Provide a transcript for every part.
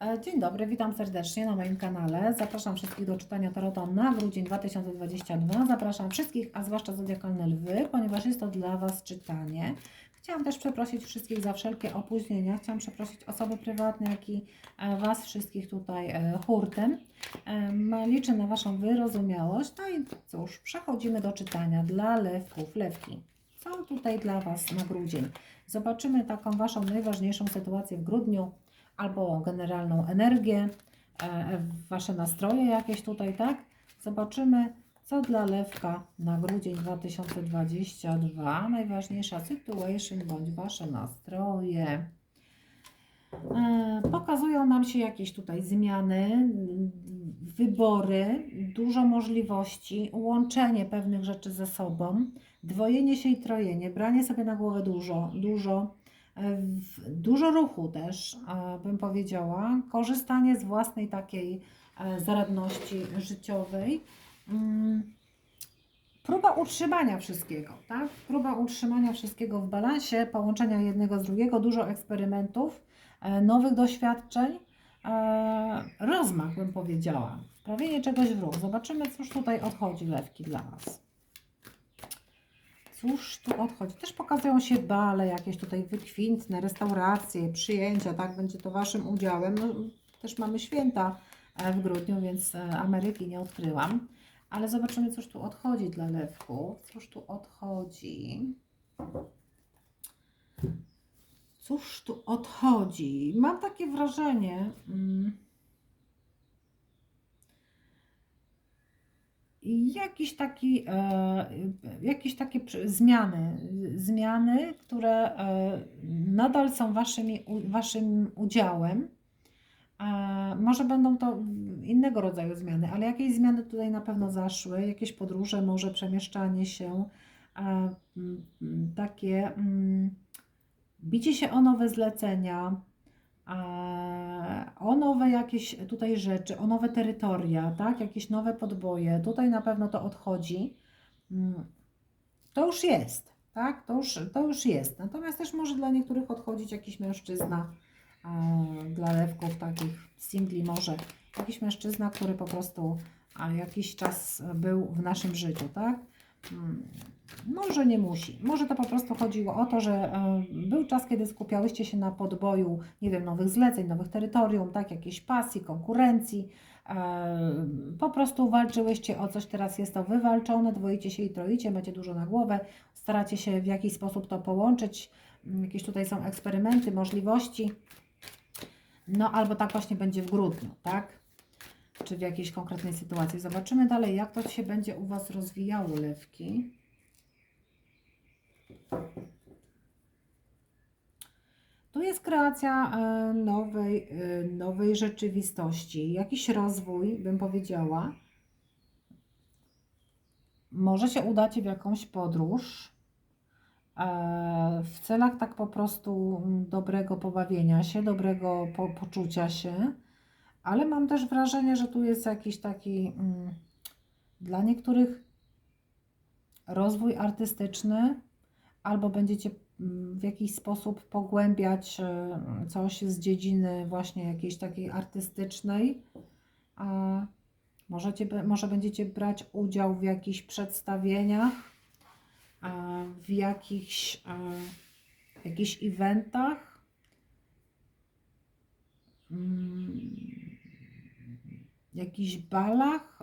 E, Dzień dobry, witam serdecznie na moim kanale. Zapraszam wszystkich do czytania Tarota na grudzień 2022. Zapraszam wszystkich, a zwłaszcza zodiakalne lwy, ponieważ jest to dla Was czytanie. Chciałam też przeprosić wszystkich za wszelkie opóźnienia. Chciałam przeprosić osoby prywatne, jak i e, Was wszystkich tutaj e, hurtem. Em, Liczę na Waszą wyrozumiałość. No i cóż, przechodzimy do czytania dla lewków, lewki. Co tutaj dla Was na grudzień? Zobaczymy taką Waszą najważniejszą sytuację w grudniu albo generalną energię, e, Wasze nastroje jakieś tutaj, tak? Zobaczymy, co dla Lewka na grudzień 2022. Najważniejsza situation bądź Wasze nastroje. E, Pokazują nam się jakieś tutaj zmiany, wybory, dużo możliwości, łączenie pewnych rzeczy ze sobą, dwojenie się i trojenie, branie sobie na głowę dużo, dużo, dużo ruchu też, e, bym powiedziała, korzystanie z własnej takiej e, zaradności życiowej. Mm, Próba utrzymania wszystkiego, tak? Próba utrzymania wszystkiego w balansie, połączenia jednego z drugiego, dużo eksperymentów, e, nowych doświadczeń, rozmach bym powiedziała, wprawienie czegoś w ruch. Zobaczymy, cóż tutaj odchodzi lewki dla Was. Cóż tu odchodzi? Też pokazują się bale, jakieś tutaj wykwintne, restauracje, przyjęcia, tak? Będzie to Waszym udziałem. No, też mamy święta e, w grudniu, więc e, Ameryki nie odkryłam. Ale zobaczymy, cóż tu odchodzi dla lewków. Cóż tu odchodzi? Cóż tu odchodzi? Mam takie wrażenie. Mm, jakiś taki, e, jakieś takie zmiany, zmiany, które e, nadal są waszymi, waszym udziałem. E, może będą to innego rodzaju zmiany, ale jakieś zmiany tutaj na pewno zaszły, jakieś podróże, może przemieszczanie się, takie mm, bicie się o nowe zlecenia, o nowe jakieś tutaj rzeczy, o nowe terytoria, tak? Jakieś nowe podboje. Tutaj na pewno to odchodzi. Mm, To już jest, tak? To już, to już jest. Natomiast też może dla niektórych odchodzić jakiś mężczyzna, e, dla lewków takich singli może, jakiś mężczyzna, który po prostu a, jakiś czas był w naszym życiu, tak? Mm, Może nie musi. Może to po prostu chodziło o to, że e, był czas, kiedy skupiałyście się na podboju, nie wiem, nowych zleceń, nowych terytorium, tak, jakiejś pasji, konkurencji. E, Po prostu walczyłyście o coś, teraz jest to wywalczone, dwoicie się i troicie, macie dużo na głowę, staracie się w jakiś sposób to połączyć. Mm, Jakieś tutaj są eksperymenty, możliwości. No albo tak właśnie będzie w grudniu, tak? Czy w jakiejś konkretnej sytuacji. Zobaczymy dalej, jak to się będzie u Was rozwijało, lewki. Tu jest kreacja e, nowej, e, nowej rzeczywistości, jakiś rozwój, bym powiedziała. Może się udacie w jakąś podróż e, w celach tak po prostu dobrego pobawienia się, dobrego po, poczucia się, ale mam też wrażenie, że tu jest jakiś taki mm, dla niektórych rozwój artystyczny, albo będziecie mm, w jakiś sposób pogłębiać e, coś z dziedziny właśnie jakiejś takiej artystycznej. A Możecie, może będziecie brać udział w jakichś przedstawieniach, a, w jakichś, e, jakichś eventach. Mm, jakichś balach,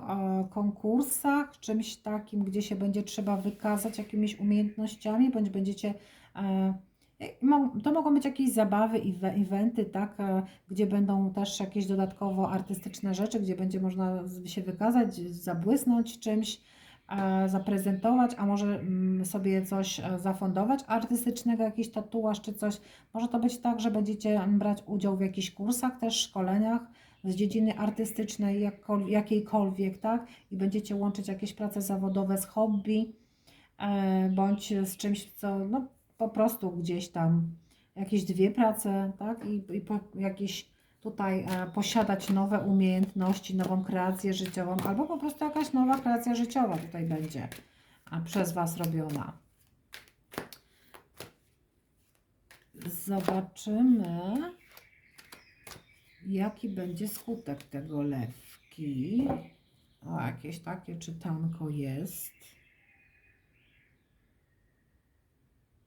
konkursach, czymś takim, gdzie się będzie trzeba wykazać jakimiś umiejętnościami, bądź będziecie. e, e, To mogą być jakieś zabawy, ewe- eventy, tak, e, gdzie będą też jakieś dodatkowo artystyczne rzeczy, gdzie będzie można się wykazać, zabłysnąć czymś, zaprezentować, a może mm, sobie coś zafundować artystycznego, jakiś tatuaż czy coś. Może to być tak, że będziecie mm, brać udział w jakichś kursach, też szkoleniach z dziedziny artystycznej, jakiejkolwiek, tak? I będziecie łączyć jakieś prace zawodowe z hobby, e, bądź z czymś, co no, po prostu gdzieś tam, jakieś dwie prace, tak? I, i po, jakieś tutaj e, posiadać nowe umiejętności, nową kreację życiową, albo po prostu jakaś nowa kreacja życiowa tutaj będzie a, przez Was robiona. Zobaczymy. Jaki będzie skutek tego lewki. O, jakieś takie czytanko jest.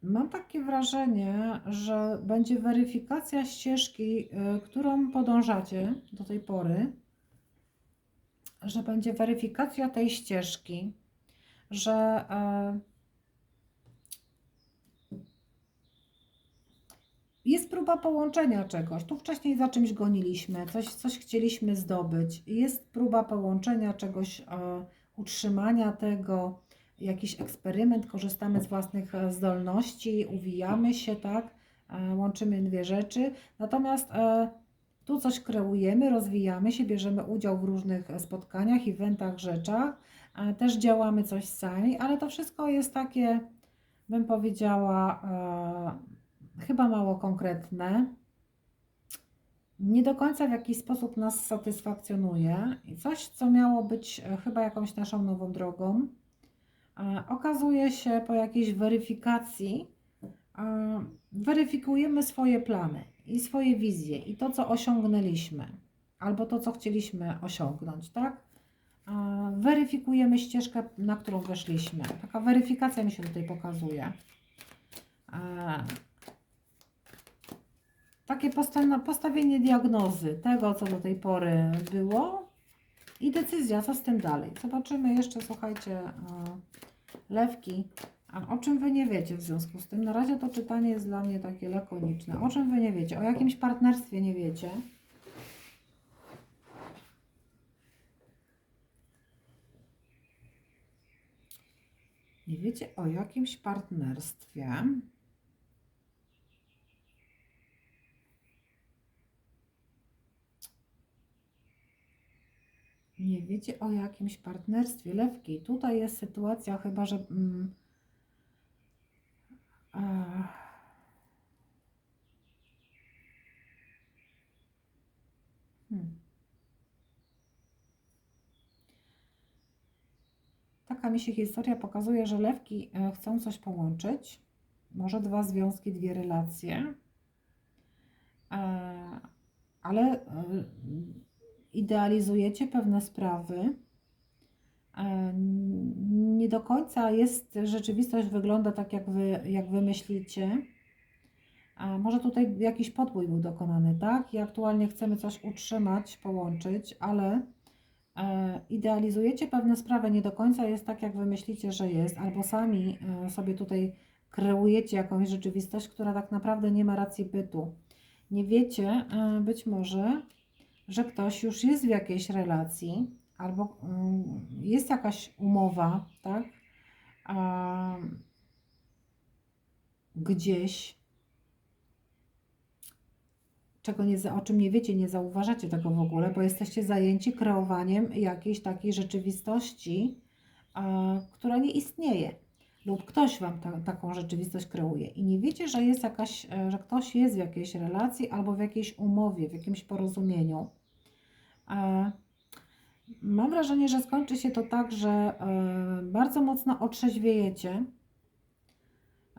Mam takie wrażenie, że będzie weryfikacja ścieżki, y, którą podążacie do tej pory, że będzie weryfikacja tej ścieżki, że jest próba połączenia czegoś. Tu wcześniej za czymś goniliśmy, coś, coś chcieliśmy zdobyć. Jest próba połączenia czegoś, e, utrzymania tego, jakiś eksperyment, korzystamy z własnych e, zdolności, uwijamy się, tak? E, łączymy dwie rzeczy. Natomiast tu coś kreujemy, rozwijamy się, bierzemy udział w różnych spotkaniach, eventach, rzeczach. Też działamy coś sami, ale to wszystko jest takie, bym powiedziała, chyba mało konkretne. Nie do końca w jakiś sposób nas satysfakcjonuje i coś, co miało być e, chyba jakąś naszą nową drogą, e, okazuje się po jakiejś weryfikacji, e, weryfikujemy swoje plany i swoje wizje i to, co osiągnęliśmy, albo to, co chcieliśmy osiągnąć, tak? Weryfikujemy ścieżkę, na którą weszliśmy. Taka weryfikacja mi się tutaj pokazuje. Takie posta- postawienie diagnozy tego, co do tej pory było i decyzja, co z tym dalej. Zobaczymy jeszcze, słuchajcie, e, lewki. A o czym Wy nie wiecie w związku z tym? Na razie to czytanie jest dla mnie takie lakoniczne. O czym Wy nie wiecie? O jakimś partnerstwie nie wiecie. Nie wiecie o jakimś partnerstwie. Nie wiecie o jakimś partnerstwie lewki. Tutaj jest sytuacja chyba, że. Mm, a, hmm. Taka mi się historia pokazuje, że lewki e, chcą coś połączyć. Może dwa związki, dwie relacje. E, ale e, idealizujecie pewne sprawy. E, Nie do końca jest rzeczywistość wygląda tak, jak wy, jak wy myślicie. A może tutaj jakiś podbój był dokonany, tak? I aktualnie chcemy coś utrzymać, połączyć, ale e, idealizujecie pewne sprawy, nie do końca jest tak, jak wy myślicie, że jest, albo sami e, sobie tutaj kreujecie jakąś rzeczywistość, która tak naprawdę nie ma racji bytu. Nie wiecie być może, że ktoś już jest w jakiejś relacji, albo mm, jest jakaś umowa, tak? A, gdzieś, czego nie, o czym nie wiecie, nie zauważacie tego w ogóle, bo jesteście zajęci kreowaniem jakiejś takiej rzeczywistości, która nie istnieje. Lub ktoś Wam ta, taką rzeczywistość kreuje i nie wiecie, że jest jakaś, e, że ktoś jest w jakiejś relacji albo w jakiejś umowie, w jakimś porozumieniu. E, Mam wrażenie, że skończy się to tak, że e, bardzo mocno otrzeźwiejecie,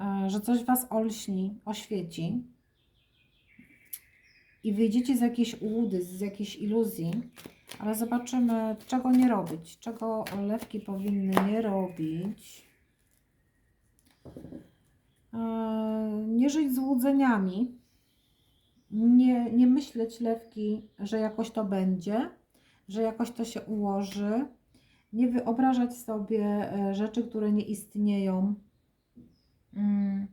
e, że coś Was olśni, oświeci i wyjdziecie z jakiejś ułudy, z jakiejś iluzji, ale zobaczymy, czego nie robić, czego lewki powinny nie robić. Nie żyć złudzeniami, nie, nie myśleć lewki, że jakoś to będzie, że jakoś to się ułoży, nie wyobrażać sobie e, rzeczy, które nie istnieją. Mm.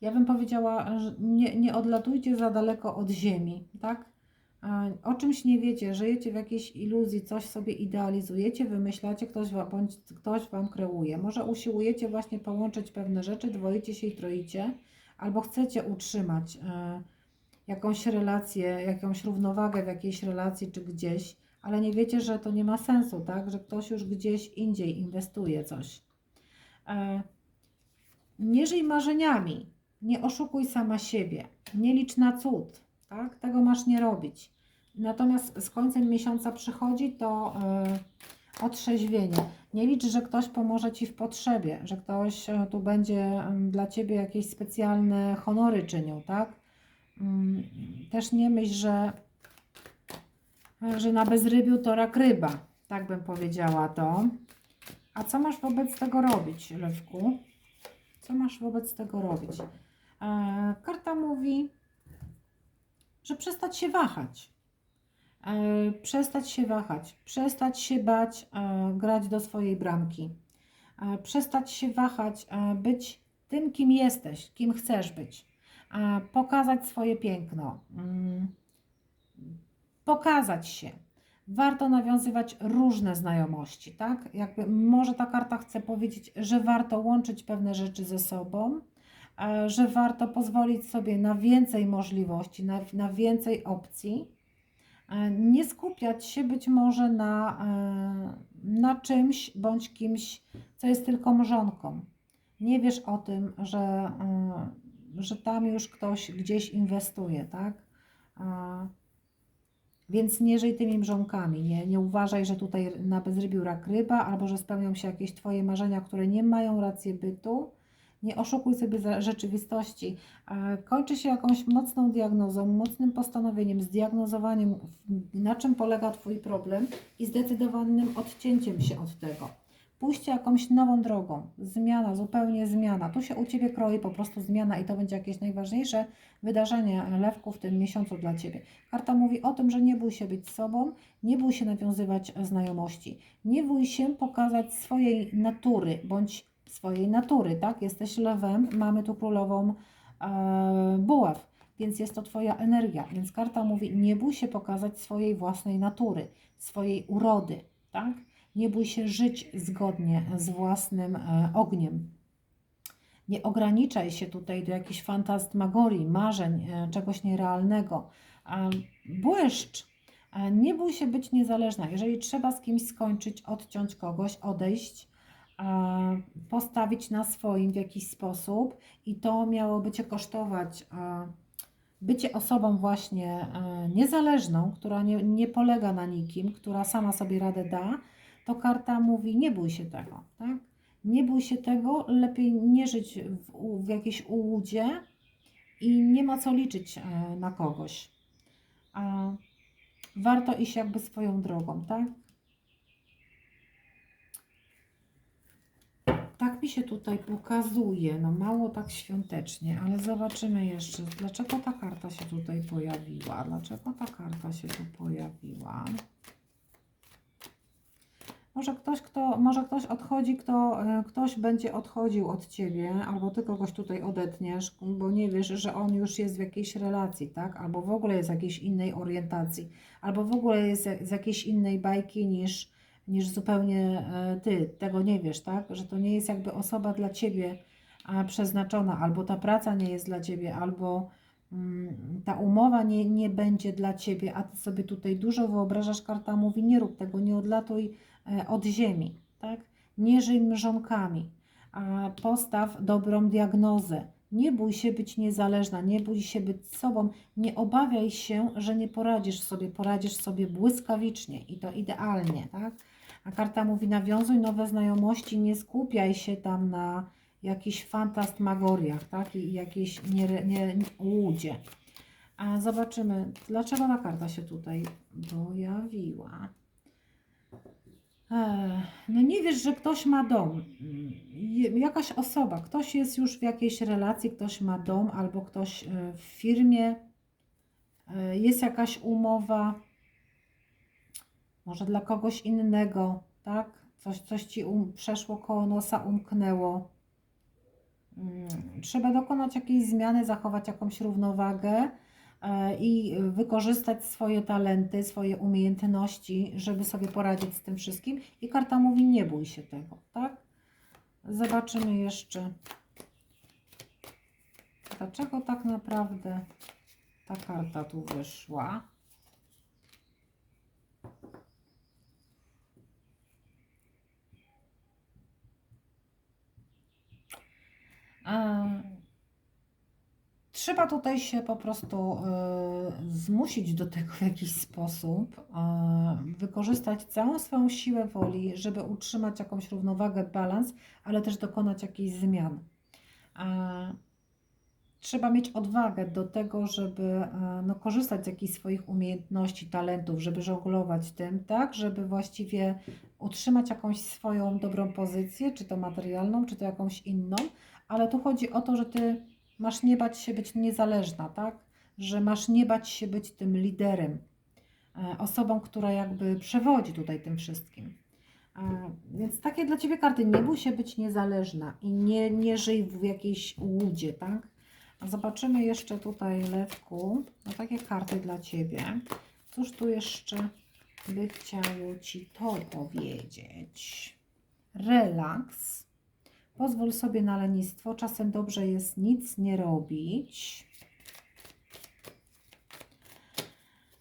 Ja bym powiedziała, że nie, nie odlatujcie za daleko od ziemi, tak? O czymś nie wiecie, żyjecie w jakiejś iluzji, coś sobie idealizujecie, wymyślacie, ktoś wam, bądź ktoś Wam kreuje. Może usiłujecie właśnie połączyć pewne rzeczy, dwoicie się i troicie, albo chcecie utrzymać e, jakąś relację, jakąś równowagę w jakiejś relacji czy gdzieś, ale nie wiecie, że to nie ma sensu, tak? Że ktoś już gdzieś indziej inwestuje coś. E, nie żyj marzeniami, nie oszukuj sama siebie, nie licz na cud, tak? Tego masz nie robić. Natomiast z końcem miesiąca przychodzi to e, otrzeźwienie. Nie licz, że ktoś pomoże Ci w potrzebie, że ktoś e, tu będzie dla Ciebie jakieś specjalne honory czynił, tak? Mm, Też nie myśl, że że na bezrybiu to rak ryba. Tak bym powiedziała to. A co masz wobec tego robić, Lewku? Co masz wobec tego robić? E, karta mówi, że przestać się wahać. E, przestać się wahać, przestać się bać e, grać do swojej bramki, przestać się wahać, być tym, kim jesteś, kim chcesz być, pokazać swoje piękno, mm, pokazać się. Warto nawiązywać różne znajomości, tak? Jakby może ta karta chce powiedzieć, że warto łączyć pewne rzeczy ze sobą, e, że warto pozwolić sobie na więcej możliwości, na, na więcej opcji E, nie skupiać się być może na, e, na czymś bądź kimś, co jest tylko mrzonką. Nie wiesz o tym, że, że tam już ktoś gdzieś inwestuje, tak? Więc nie żyj tymi mrzonkami, nie, nie uważaj, że tutaj na bezrybiu rak ryba, albo że spełnią się jakieś Twoje marzenia, które nie mają racji bytu, nie oszukuj sobie rzeczywistości. E, Kończy się jakąś mocną diagnozą, mocnym postanowieniem, zdiagnozowaniem, na czym polega Twój problem i zdecydowanym odcięciem się od tego. Pójście jakąś nową drogą, zmiana, zupełnie zmiana. Tu się u Ciebie kroi po prostu zmiana i to będzie jakieś najważniejsze wydarzenie lewku w tym miesiącu dla Ciebie. Karta mówi o tym, że nie bój się być sobą, nie bój się nawiązywać znajomości, nie bój się pokazać swojej natury bądź swojej natury, tak? Jesteś lewem, mamy tu królową e, buław, więc jest to Twoja energia. Więc karta mówi, nie bój się pokazać swojej własnej natury, swojej urody, tak? Nie bój się żyć zgodnie z własnym e, ogniem. Nie ograniczaj się tutaj do jakichś fantazmagorii, marzeń, e, czegoś nierealnego. E, błyszcz, nie bój się być niezależna. Jeżeli trzeba z kimś skończyć, odciąć kogoś, odejść, postawić na swoim w jakiś sposób i to miałoby Cię kosztować bycie osobą właśnie niezależną, która nie, nie polega na nikim, która sama sobie radę da, to karta mówi nie bój się tego, tak? Nie bój się tego, lepiej nie żyć w, w jakiejś ułudzie i nie ma co liczyć e, na kogoś. A warto iść jakby swoją drogą, tak? Tak mi się tutaj pokazuje, no mało tak świątecznie, ale zobaczymy jeszcze, dlaczego ta karta się tutaj pojawiła, dlaczego ta karta się tu pojawiła. Może ktoś, kto, może ktoś odchodzi, kto, e, ktoś będzie odchodził od Ciebie, albo Ty kogoś tutaj odetniesz, bo nie wiesz, że on już jest w jakiejś relacji, tak? Albo w ogóle jest w jakiejś innej orientacji, albo w ogóle jest z jakiejś innej bajki niż, niż zupełnie e, Ty. Tego nie wiesz, tak? Że to nie jest jakby osoba dla Ciebie przeznaczona, albo ta praca nie jest dla Ciebie, albo ta umowa nie, nie będzie dla Ciebie, a Ty sobie tutaj dużo wyobrażasz, karta mówi, nie rób tego, nie odlatuj e, od ziemi, tak? Nie żyj mrzonkami, a postaw dobrą diagnozę. Nie bój się być niezależna, nie bój się być sobą, nie obawiaj się, że nie poradzisz sobie, poradzisz sobie błyskawicznie i to idealnie, tak? A karta mówi, nawiązuj nowe znajomości, nie skupiaj się tam na jakichś fantastmagoriach, tak? I jakiejś nie, nie, łudzie. A zobaczymy, dlaczego ta karta się tutaj pojawiła. Ech, No nie wiesz, że ktoś ma dom. Jakaś osoba, ktoś jest już w jakiejś relacji, ktoś ma dom albo ktoś e, w firmie, e, jest jakaś umowa, może dla kogoś innego, tak? Coś, coś ci um, przeszło koło nosa, umknęło. Mm, Trzeba dokonać jakiejś zmiany, zachować jakąś równowagę e, i wykorzystać swoje talenty, swoje umiejętności, żeby sobie poradzić z tym wszystkim. I karta mówi: nie bój się tego, tak? Zobaczymy jeszcze, dlaczego tak naprawdę ta karta tu wyszła. E, Trzeba tutaj się po prostu e, zmusić do tego w jakiś sposób, e, wykorzystać całą swoją siłę woli, żeby utrzymać jakąś równowagę, balans, ale też dokonać jakichś zmian. E, trzeba mieć odwagę do tego, żeby e, no, korzystać z jakichś swoich umiejętności, talentów, żeby żonglować tym, tak, żeby właściwie utrzymać jakąś swoją dobrą pozycję, czy to materialną, czy to jakąś inną, ale tu chodzi o to, że ty masz nie bać się być niezależna, tak, że masz nie bać się być tym liderem, e, osobą, która jakby przewodzi tutaj tym wszystkim. E, Więc takie dla Ciebie karty, nie bój się być niezależna i nie, nie żyj w jakiejś łudzie, tak? A Zobaczymy jeszcze tutaj, Lewku, no takie karty dla Ciebie. Cóż tu jeszcze by chciało Ci to powiedzieć? Relaks. Pozwól sobie na lenistwo. Czasem dobrze jest nic nie robić.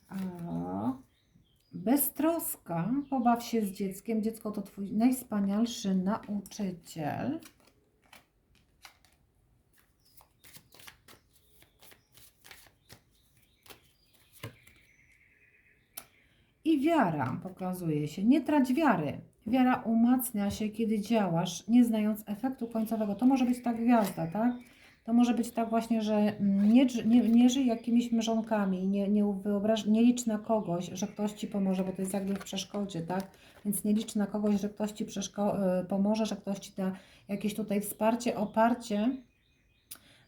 A, Beztroska, pobaw się z dzieckiem. Dziecko to Twój najwspanialszy nauczyciel. I wiara pokazuje się. Nie trać wiary. Wiara umacnia się, kiedy działasz, nie znając efektu końcowego. To może być ta gwiazda, tak? To może być tak właśnie, że nie, nie, nie żyj jakimiś mrzonkami, nie, nie, wyobraż, nie licz na kogoś, że ktoś Ci pomoże, bo to jest jakby w przeszkodzie, tak? Więc nie licz na kogoś, że ktoś Ci y, pomoże, że ktoś Ci da jakieś tutaj wsparcie, oparcie,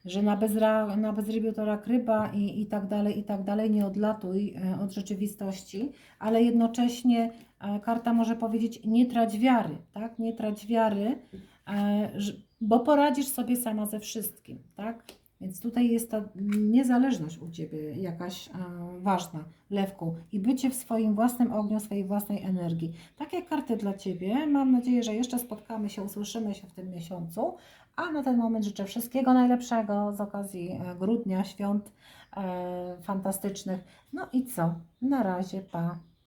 że na, bezra, na to rak i, i tak dalej, i tak dalej. Nie odlatuj y, od rzeczywistości, ale jednocześnie e, karta może powiedzieć nie trać wiary, tak? Nie trać wiary, e, bo poradzisz sobie sama ze wszystkim, tak? Więc tutaj jest ta niezależność u Ciebie jakaś e, ważna, Lewku, i bycie w swoim własnym ogniu, swojej własnej energii. Takie karty dla Ciebie. Mam nadzieję, że jeszcze spotkamy się, usłyszymy się w tym miesiącu. A na ten moment życzę wszystkiego najlepszego z okazji e, grudnia, świąt e, fantastycznych. No i co? Na razie, pa.